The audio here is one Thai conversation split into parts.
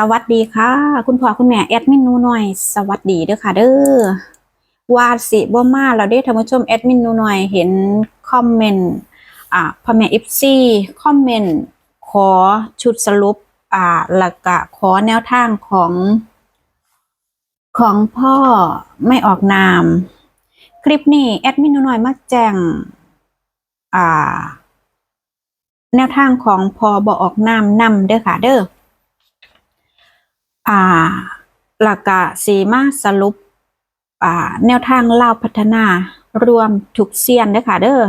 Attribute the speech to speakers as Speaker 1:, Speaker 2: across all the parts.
Speaker 1: สวัสดีค่ะ คุณพ่อคุณแม่แอดมินหนูหน่อย สวัสดีเด้อค่ะ เด้อวาสิบ่มาแล้วเด้ท่านผู้ชมแอดมินหนูหน่อยเห็นคอมเมนต์อ่าพ่อแม่ FC คอมเมนต์ขอชุดสรุปอ่าแล้วก็ขอแนวทางของ ของพ่อไม่ออกนาม คลิปนี้แอดมินหนูหน่อยมาแจ้งอ่าแนวทางของพอบออกนามนำเด้อค่ะเด้อ อ่าหลักกะสีมาสรุปอ่าแนวทางเล่าพัฒนารวมทุกเซียนเด้ค่ะเด้อ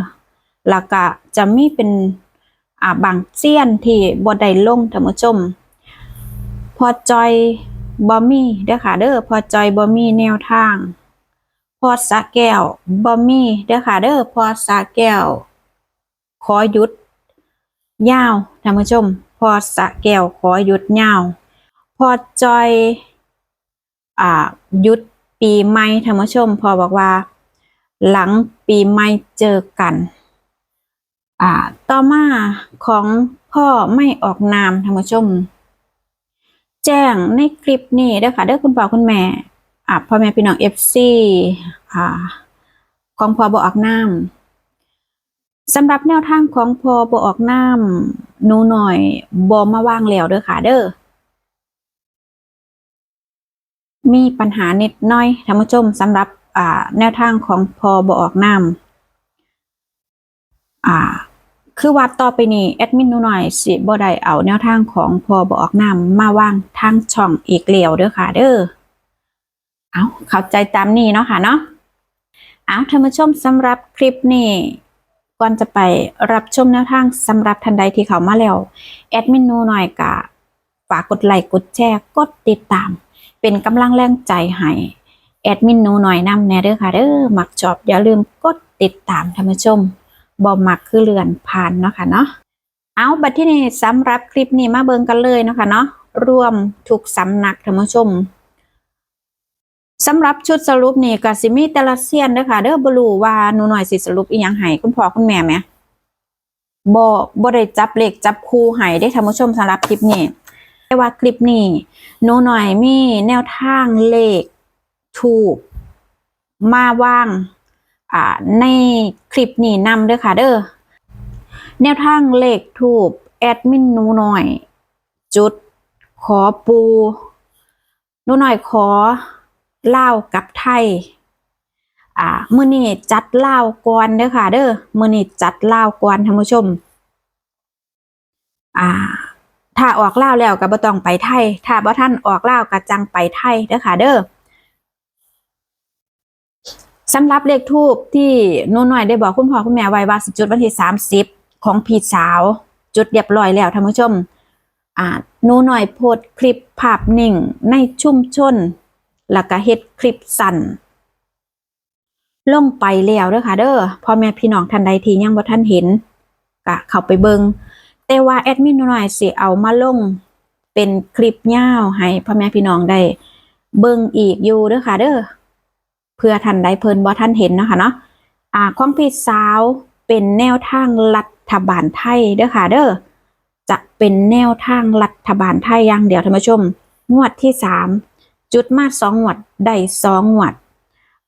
Speaker 1: หลักกะจะมีเป็นอ่าบางเซียนที่บ่ได้ลงท่านผู้ชม พอจอยบอมี่เด้อค่ะเด้อพอจอยบอมี่แนวทาง พอสะแก้วบอมี่เด้อค่ะเด้อพอสะแก้ว ขอหยุดยาวท่านผู้ชม พอสะแก้วขอหยุดยาว พอจอยอ่าหยุดปีใหม่ท่านผู้ชม พอบอกว่า หลังปีใหม่เจอกัน อ่า ต่อมาของพ่อไม่ออกนามท่านผู้ชม แจ้งในคลิปนี้เด้อค่ะเด้อคุณพ่อคุณแม่อ่าพ่อแม่พี่น้องเอฟซีอ่า ของพ่อบอกอกนามสำหรับแนวทางของพอบออกน้ำหนูหน่อยบอมาว่างแล้วเด้อค่ะเด้อ มีปัญหานิดน้อยท่านผู้ชมสำหรับแนวทางของพอบออกน้ำคือว่าต่อไปนี้แอดมินหนูหน่อยสิบ่ได้เอาแนวทางของพอบออกน้ำมาว่างทางช่องอีกแล้วเด้อค่ะ เด้อเอาเข้าใจตามนี้เนาะค่ะเนาะเอาท่านผู้ชมสำหรับคลิปนี้ก่อนจะไปรับชมแนวทางสำหรับทันใดที่เขามาแล้วแอดมินหนูหน่อยกะฝากกดไลค์กดแชร์กดติดตาม เป็นกำลังแรงใจให้แอดมินหนูหน่อยนำแน่เด้อค่ะเด้อมักชอบอย่าลืมกดติดตามท่านผู้ชมบ่มักคือเลือนผ่านเนาะค่ะเนาะเอาบัดที่นี่สำหรับคลิปนี้มาเบิ่งกันเลยเนาะค่ะเนาะรวมทุกสำนักท่านผู้ชมสำหรับชุดสรุปนี่ก็สิมีแต่ละเซียนเด้อค่ะเด้อบ่รู้ว่าหนูหน่อยสิสรุปอีหยังให้คุณพ่อคุณแม่ไหมบ่บ่ได้จับเลขจับคู่ให้ได้ท่านผู้ชมสำหรับคลิปนี้ แต่ว่าคลิปนี้หนูหน่อยมีแนวทางเลขถูกมาว่างอ่าในคลิปนี้นำเด้อค่ะเด้อแนวทางเลขถูกแอดมินหนูหน่อย จุด ขอปูหนูหน่อยขอล่าวกับไทยอ่ามือนี้จัดเลาก่อนเด้อค่ะ เด้อมือนี้จัดเลาก่อนท่านผู้ชม อ่า ถ้าออกลาวแล้วก็บ่ต้องไปไทย ถ้าบ่ทันออกลาวก็จังไปไทยเด้อค่ะ เด้อสำหรับเลขทูปที่หนูน้อยได้บอกคุณพ่อคุณแม่ไว้ว่าสิจุดวันที่30ของพี่สาว จุดเรียบร้อยแล้วท่านผู้ชม อ่าหนูน้อยโพสคลิปภาพนิ่งในชุมชนแล้วก็เฮ็ดคลิปสั้นลงไปแล้วเด้อค่ะ เด้อพ่อแม่พี่น้องท่านใดที่ยังบ่ทันเห็นก็เข้าไปเบิง แต่ว่าแอดมินหน่อยสิเอามาลงเป็นคลิปยาวให้พ่อแม่พี่น้องได้เบิ่งอีกอยู่เด้อค่ะเด้อเพื่อท่านใดเพลินบ่ทันเห็นนะคะเนาะอ่าของพี่สาวเป็นแนวทางรัฐบาลไทยเด้อค่ะเด้อจะเป็นแนวทางรัฐบาลไทยอย่างเดียวท่านผู้ชม งวดที่สามจุดมาสองงวดได้สองงวด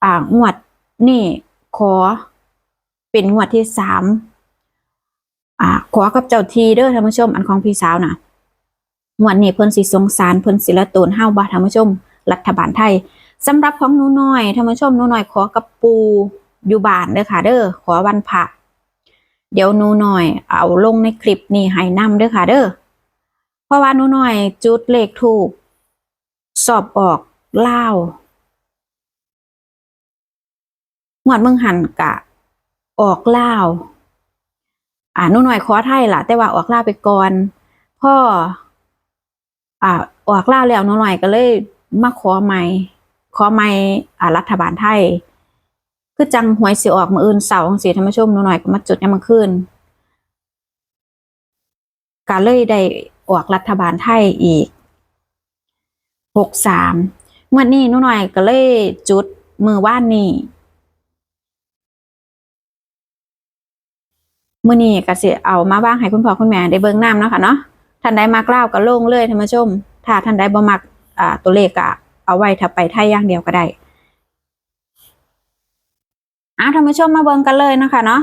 Speaker 1: อ่างวดนี่ขอเป็นงวดที่สาม อ่าขอกับเจ้าทีเด้อท่านผู้ชม อันของพี่สาวนะงวดนี้เพิ่นสิสงสารเพิ่นสิละตูนเฮาบ่ท่านผู้ชม รัฐบาลไทยสำหรับของหนูน้อยท่านผู้ชมหนูน้อยขอกับปูอยู่บ้านเด้อค่ะ เด้อขอวันพระเดี๋ยวหนูน้อย เอาลงในคลิปนี้ให้นำเด้อค่ะ เด้อเพราะว่าหนูน้อย จุดเลขถูก สอบออกเล่าวหวดเมืองหันกะ ออกเล่า อ่าหนูหน่อยขอไทยล่ะ แต่ว่าออกล่าวไปก่อนพ่ออ่าออกล่าวแล้วหนูหน่อยก็เลยมาขอใหม่ขอใหม่อ่ารัฐบาลไทย คือจังหวยสิออกมืออื่นเสาร์ของสีธรรมชมหนูหน่อยก็มาจุดยามมื้อคืนก็เลยได้ออกรัฐบาลไทยอีกหกสามงวดนี้หนูหน่อยก็เลยจุดมือว่านนี่ มือนี้ก็สิเอามาบ้างให้คุณพ่อคุณแม่ได้เบิ่งน้ำเนาะค่ะเนาะท่านใดมากล่าวก็โล่งเลยท่านผู้ชม ถ้าท่านใดบ่มักอ่าตัวเลขอะเอาไว้ถ้าไปไทยอย่างเดียวก็ได้อะท่านผู้ชมมาเบิ่งกันเลยนะคะเนาะ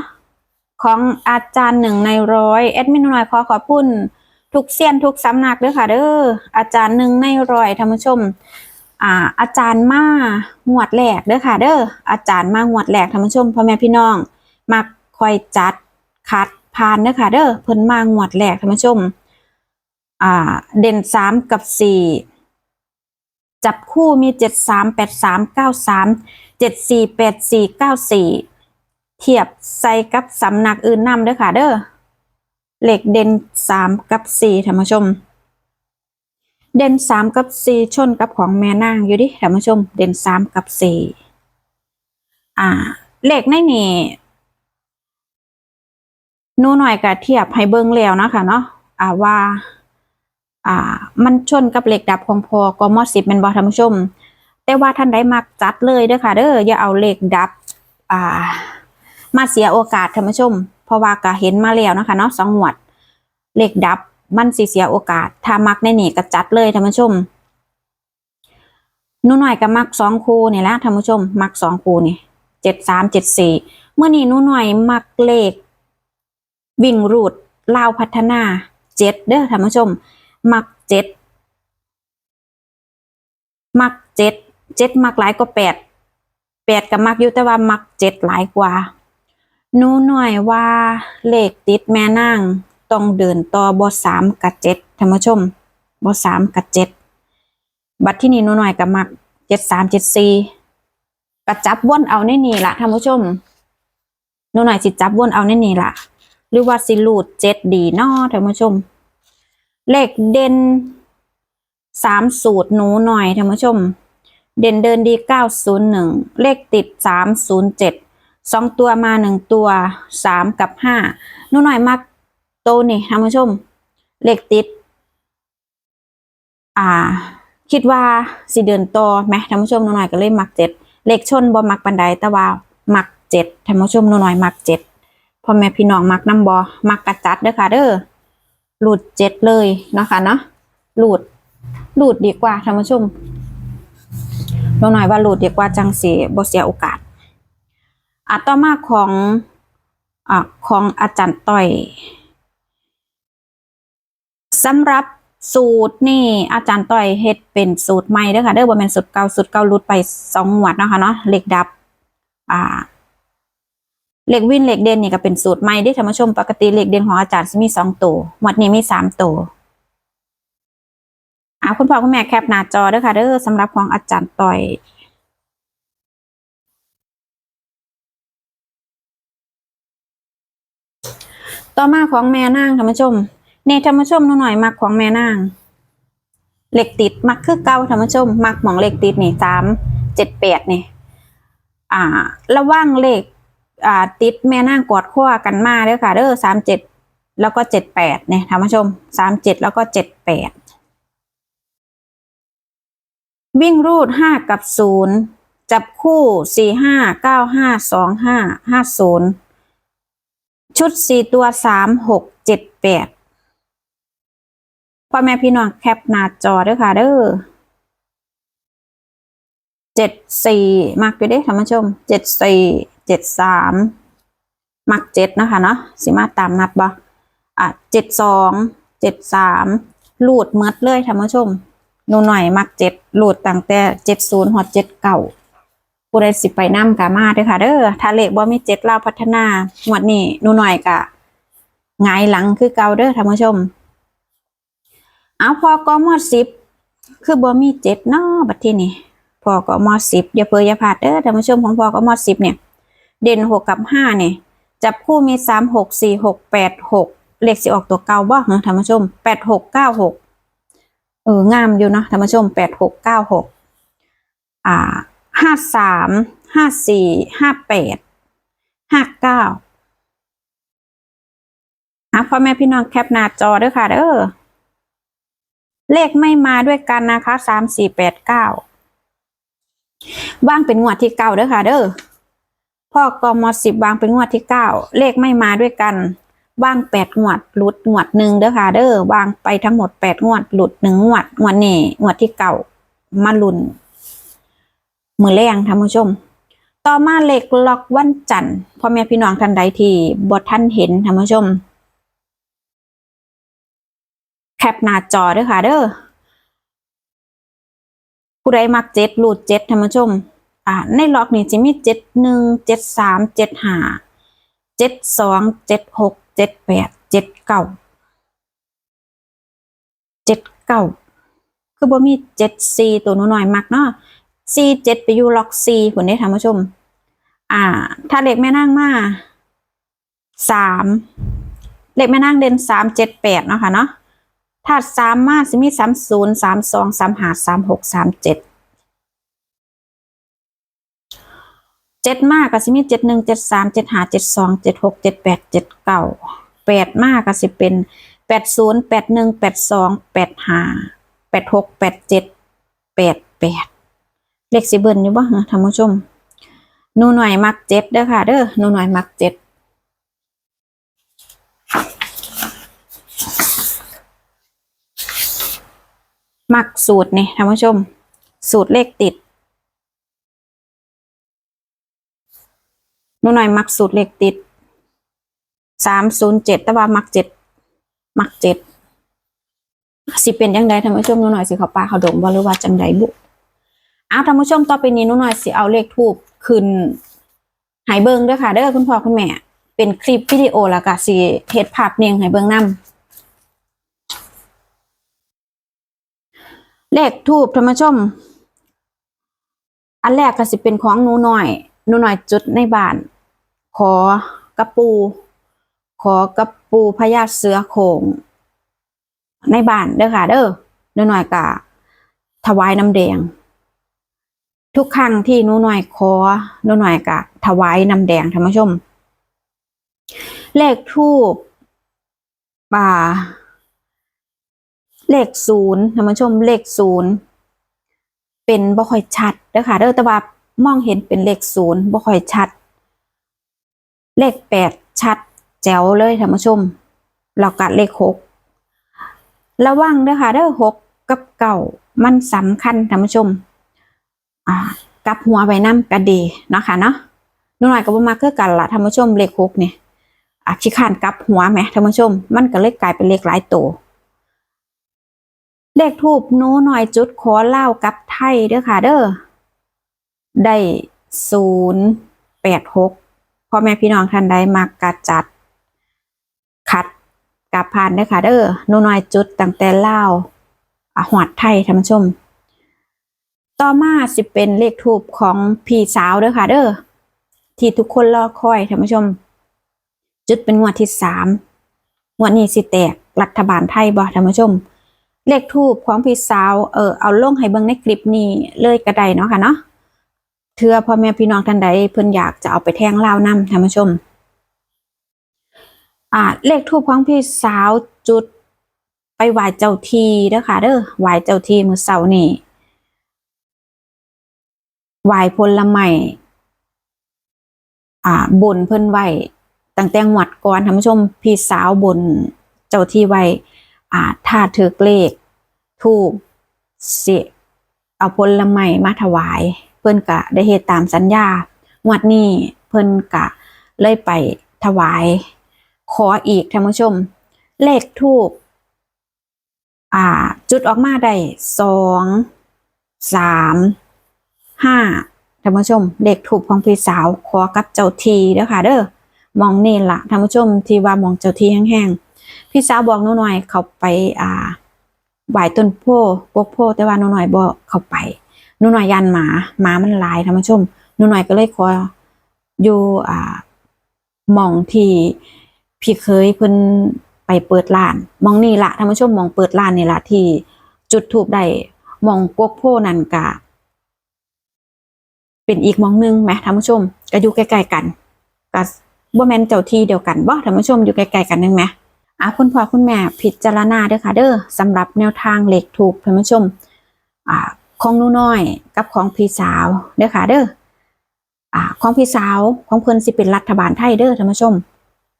Speaker 1: ของอาจารย์หนึ่งในร้อยแอดมินหน่อยขอขอบคุณทุกเซียนทุกสำนักเด้อค่ะเด้ออาจารย์หนึ่งในร้อยท่านผู้ชมอ่าอาจารย์มางวดแรกเด้อค่ะเด้ออาจารย์มางวดแรกท่านผู้ชมพ่อแม่พี่น้องมาคอยจัด คัดผ่านเด้อค่ะ เด้อเพิ่นมางวดแรกท่านผู้ชม อ่า เด่นสามกับสี่จับคู่มีเจ็ดสามแปดสามเก้าสามเจ็ดสี่แปดสี่เก้าสี่เทียบใส่กับสำนักอื่นนำเด้อค่ะ เด้อเหลขเด่นสามกับสี่ท่านผู้ชม เด่นสามกับสี่ชนกับของแม่นางอยู่ดิท่านผู้ชม เด่นสามกับสี่อ่าเลขในนี่ นูหน่อยกับเทียบให้เบิ่งแล้วนะคะเนาะอ่าว่า อ่า มันชนกับเหลขดับของพอกมอสิบเป็นบอท่านผู้ชม แต่ว่าท่านใดมักจัดเลยเด้อค่ะ เด้ออย่าเอาเหลขดับ อ่า มาเสียโอกาสท่านผู้ชม เพราะว่าก็เห็นมาแล้วนะคะเนาะสองหวดเหลขดับมันสิเสียโอกาส ถ้ามักในนี่ก็จัดเลยท่านผู้ชมนูหน่อยก็มักสองคูนี่แหละท่านผู้ชม มักสองคูนี่เจ็ดสามเจ็ดสี่เมื่อนี้นูหน่อยมักเลข วิ่งรูดลาวพัฒนาเจ็ดเด้อท่านผู้ชม มักเจ็ดมักเจ็ดเจ็ดมักหลายกว่าแปดแปดกับมักอยู่แต่ว่ามักเจ็ดหลายกว่านูหน่อยว่าเลขติดแม่นางต้องเดินต่อบสามกับเจ็ดท่านผู้ชมบสามกับเจ็ดบัตรที่นี่นูหน่อยกับมักเจ็ดสามเจ็ดสี่กระจับวนเอาในนี่ละท่านผู้ชมนูหน่อยสิจับวนเอาในนี่ละ หรือว่าสิลูดเจ็ดดีนอท่านผู้ชม เลขเด่นสามสูตรหนูหน่อยท่านผู้ชม เด่นเดินดีเก้าศูนย์หนึ่งเลขติดสามศูนย์เจ็ดสองตัวมาหนึ่งตัวสามกับห้าหนูหน่อยมักโตนี่ท่านผู้ชม เลขติด อ่า คิดว่าสิเดินต่อไหมท่านผู้ชมหนูหน่อยก็เลยมักเจ็ดเลขชนบ่มักปันไดต่ว่ามักเจ็ดท่านผู้ชมหนูหน่อยมักเจ็ด พ่อแม่พี่น้องมักน้ำบอมักกระจัดเด้อค่ะเด้อหลุดเจ็ดเลยนะคะเนาะหลุดหลุดดีกว่าท่านผู้ชมหนูหน่อยว่าหลุดดีกว่าจังเสียบ่เสียโอกาสอะต่อมาของอ่าของอาจารย์ต้อยสำหรับสูตรนี่อาจารย์ต้อยเฮ็ดเป็นสูตรใหม่เด้อค่ะเด้อบ่แม่นสูตรเก่าสูตรเก่าหลุดไปสองหวดเนาะค่ะเนาะเหล็กดับ อ่า เหล็กวินเหล็กเด่นนี่ก็เป็นสูตรใหม่เด้อท่านผู้ชมปกติเหล็กเด่นของอาจารย์มีสองตัวหวดนี้มีสามตัวอาคุณพ่อคุณแม่แคปหน้าจอเด้อค่ะเด้อสำหรับของอาจารย์ต้อยต่อมาของแม่นางท่านผู้ชมเนท่านผู้ชมหนูหน่อยมักของแม่นางเหล็กติดมักคือเก่าท่านผู้ชม มักหมองเหล็กติดนี่สามเจ็ดแปดนี่อ่า ระว่างเลข อ่าติดแม่นางกอดขั้วกันมาเด้อค่ะเด้อสามเจ็ดแล้วก็เจ็ดแปดเนี่ยท่านผู้ชมสามเจ็ดแล้วก็เจ็ดแปดวิ่งรูดห้ากับศูนย์จับคู่สี่ห้าเก้าห้าสองห้าห้าศูนย์ชุดสี่ตัวสามหกเจ็ดแปดพ่อแม่พี่น้องแคปหน้าจอด้อค่ะเด้อเจ็ดสี่มักอยู่เด้ท่านผู้ชมเจ็ดสี่ เจ็ดสามมักเจ็ดนะคะเนาะสิมาตามนัดบ่อะเจ็ดสองเจ็ดสามลูดเมดเลยท่านผู้ชมหนูหน่อยมักเจ็ดลูดตั้งแต่เจ็ดศูนย์หอดเจ็ดเก่าผู้ใดสิไปนำกามาเด้อค่ะเด้อถ้าเลขบ่มีเจ็ดลาพัฒนาหมวดนี้หนูหน่อยกะหงายหลังคือเก่าเด้อท่านผู้ชม เอาพอกมสิบคือบ่มีเจ็ดเนาะบัดที่นี้พอก็มดสิบอย่าเพิ่อย่าพลาดเด้อท่านผู้ชมของพอก็มดสิบเนี่ย เด่นหกกับห้าเนี่ยจับคู่มีสามหกสี่หกแปดหกเลขสิออกตัวเก่าบ่เหรอท่านผู้ชมแปดหกเก้าหกเอองามอยู่เนาะท่านผู้ชมแปดหกเก้าหกอ่าห้าสามห้าสี่ห้าแปดห้าเก้าอะพ่อแม่พี่น้องแคปหน้าจอด้อค่ะเด้อเลขไม่มาด้วยกันนะคะสามสี่แปดเก้าว่างเป็นงวดที่เก้าเด้อค่ะเด้อ พ่อกมสิบวางเป็นงวดที่เก้าเลขไม่มาด้วยกันว่างแปดงวดหลุดงวดหนึ่งเด้อค่ะเด้อวางไปทั้งหมดแปดงวดหลุดหนึ่งงวดงวดนี้งวดที่เก่ามาลุนมือแรงท่านผู้ชม ต่อมาเลขล็อกวันจันทร์พ่อแม่พี่น้องท่านใดที่บทท่านเห็นท่านผู้ชม แคปหน้าจอเด้อค่ะเด้อผู้ใดมักเจ็ดรูดเจ็ดท่านผู้ชม อ่าในล็อกนี้จะมีเจ็ดหนึ่งเจ็ดสามเจ็ดห้าเจ็ดสองเจ็ดหกเจ็ดแปดเจ็ดเก้าเจ็ดเก้าคือบ่มีเจ็ดสี่ตัวนูหน่อยมักเนาะสี่เจ็ดไปอยู่ล็อกสี่ผลนี้ท่านผู้ชม อ่า ถ้าเลขแม่นั่งมาสามเลขแม่นั่งเด่นสามเจ็ดแปดเนาะค่ะเนาะถ้าสามมาสิมีสามศูนย์สามสองสามหาสามหกสามเจ็ด เจ็ดมากก็สิมีเจ็ดหนึ่งเจ็ดสามเจ็ดห้าเจ็ดสองเจ็ดหกเจ็ดแปดเจ็ดเก้าแปดมากก็สิเป็นแปดศูนย์แปดหนึ่งแปดสองแปดห้าแปดหกแปดเจ็ดแปดแปดเลขสิเบิ้ลอยู่บ่ฮะท่านผู้ชมหนูหน่อยมักเจ็ดเด้อค่ะ เด้อหนูหน่อยมักเจ็ดมักสูตรนี่ท่านผู้ชม สูตรเลขติด นูหน่อยมักสูตรเลขติดสามศูนย์เจ็ดแต่ว่ามักเจ็ดมักเจ็ดสิเป็นยังไงท่านผู้ชมหนูหน่อยสิเขาปลาเขาดงบ่หรือว่าจังใดบุเอาวท่านผู้ชมต่อไปนี้หนูหน่อยสิเอาเลขทูบขึ้นหายเบิงด้อค่ะเด้อคุณพ่อคุณแม่ เป็นคลิปวิดีโอล้วก็สิเฮ็ดภาพเนียงหายเบิงนํเลขทูบท่านผู้ชม อันแรกก็สิเป็นของหนูหน่อย หนูหน่อยจุดในบ้าน ขอกระปู ขอกระปูพญาเสือโขงในบ้านเด้อค่ะ เด้อหนูหน่อยกะถวายน้ำแดง ทุกครั้งที่หนูหน่อยขอหนูหน่อยกะถวายน้ำแดงท่านผู้ชม เลขทูบป่า เลขศูนย์ท่านผู้ชมเลขศูนย์เป็นบ่ค่อยชัดเด้อค่ะเด้อแต่ว่า มองเห็นเป็นเลขศูนย์บ่ค่อยชัด เลขแปดชัด แจ๋วเลยท่านผู้ชมเรากัดเลขหกระวังเด้อค่ะเด้อหกกับเก่ามันสำคัญท่านผู้ชมอ่ากับหัวใบน้ำกระดีนะคะเนาะหนูหน่อยก็บ่มาคือกันละท่านผู้ชมเลขหกเนี่ยอะขี้ขานกับหัวไหมท่านผู้ชม มันก็เลยกลายเป็นเลขหลายตัวเลขทูบนูหน่อยจุดขอเล่ากับไทยเด้อค่ะเด้อ ได้ศูนย์แปดหกพ่อแม่พี่น้องท่านใดมากกระจัดคัดกับผ่านเด้อค่ะเด้อนูน่อยจุดตั้งแต่เล่าอะหวัดไทยท่านผู้ชม ต่อมาสิเป็นเลขทูบของพี่สาวเด้อค่ะเด้อที่ทุกคนรอคอยท่านผู้ชม จุดเป็นงวดที่สามงวดนี้สิแตกรัฐบาลไทยบ่ท่านผู้ชม เลขทูบของพี่สาวเออเอาลงให้เบิ่งในคลิปนี้เลยก็ไดเนาะค่ะเนาะ เทื่อพ่อแม่พี่น้องท่านใดเพิ่นอยากจะเอาไปแทงเลาวนำท่านผู้ชม อ่า เลขทูบของพี่สาวจุด ไปไหว้เจ้าทีเด้อค่ะเด้อไหว้เจ้าทีมือเช้านี่ไหว้ผลไม้อ่าบนเพิ่นไหว้ตั้งแต่งวดก่อนท่านผู้ชม พี่สาวบนเจ้าที่ไว้อ่าถ้าถือเลขทูบเสิเอาผลไม้มาถวาย พิ่นกะได้เฮ็ดตามสัญญางวดนี้เพิ่นกะเลยไปถวาย ขออีกท่านผู้ชม เลขทูบอ่า จุดออกมาได้สองสามห้าท่านผู้ชม เลขทูบของพี่สาวขอกับเจ้าทีเด้อค่ะ เด้อมองนี่ละท่านผู้ชม ที่ว่ามองเจ้าทีแห้งๆพี่สาวบอกหนูหน่อยเขาไป อ่าไหวต้นโพกกโพแต่ว่าหนูหน่อยบอกเขาไป นูหน่อยยันหมาหมามันลายท่านผู้ชมนูหน่อยก็เลยขออยู่อ่าหมองที่พี่เคยเพิ่นไปเปิดร้านมองนี่ละท่านผู้ชมมองเปิดร้านนี่ละที่จุดทูบได้มองกกโพนันกะ เป็นอีกมองหนึงไหมท่านผู้ชมก็อยู่ใกล้ๆกันก็บ่แม่นเจ้าที่เดียวกันบ่ท่านผู้ชมอยู่ใกล้ๆกันนึงไหมอะคุณพ่อคุณแม่พิจารณาเด้อค่ะเด้อสำหรับแนวทางเหล็กถูกท่านผู้ชม อ่า ของนูน้อย กับของพี่สาวเด้อค่ะ เด้ออ่าของพี่สาวของเพิ่นสิเป็นรัฐบาลไทยเด้อท่านผู้ชม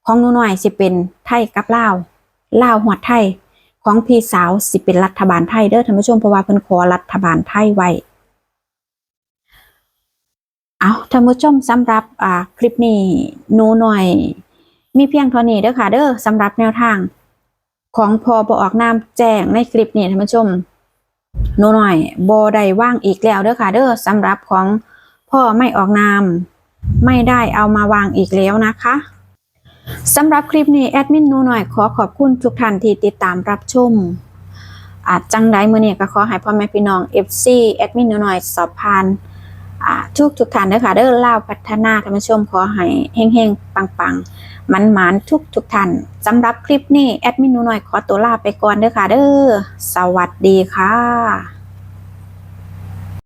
Speaker 1: ของนูหน่อยสิเป็นไทยกับลาวลาวหัวไทย ของพี่สาวสิเป็นรัฐบาลไทยเด้อท่านผู้ชมเพราะว่าเพิ่นขอรัฐบาลไทยไว้เอาท่านผู้ชมสำหรับอ่าคลิปนี้หนูหน่อย มีเพียงเท่านี้เด้อค่ะเด้อสำหรับแนวทาง ของพอบออกนามแจ้งในคลิปนี้ท่านผู้ชม หนูหน่อยบอได้ว่างอีกแล้วเด้อค่ะเด้อสำหรับของพ่อไม่ออกนาม ไม่ได้เอามาวางอีกแล้วนะคะสำหรับคลิปนี้แอดมินหนูหน่อยขอขอบคุณทุกท่านที่ติดตามรับชมอาจจังไดเมื้อนี้ก็ขอให้พ่อแม่พี่น้อง FC แอดมินหนูหน่อยสอบผ่านทุกทุกท่านเด้อค่ะเด้อเล่าพัฒนาท่านผู้ชมขอให้เฮงๆปังๆ มันหมานทุกทุกท่านสำหรับคลิปนี้แอดมินหนูหน่อยขอตัวลาไปก่อนเด้อค่ะเด้อสวัสดีค่ะ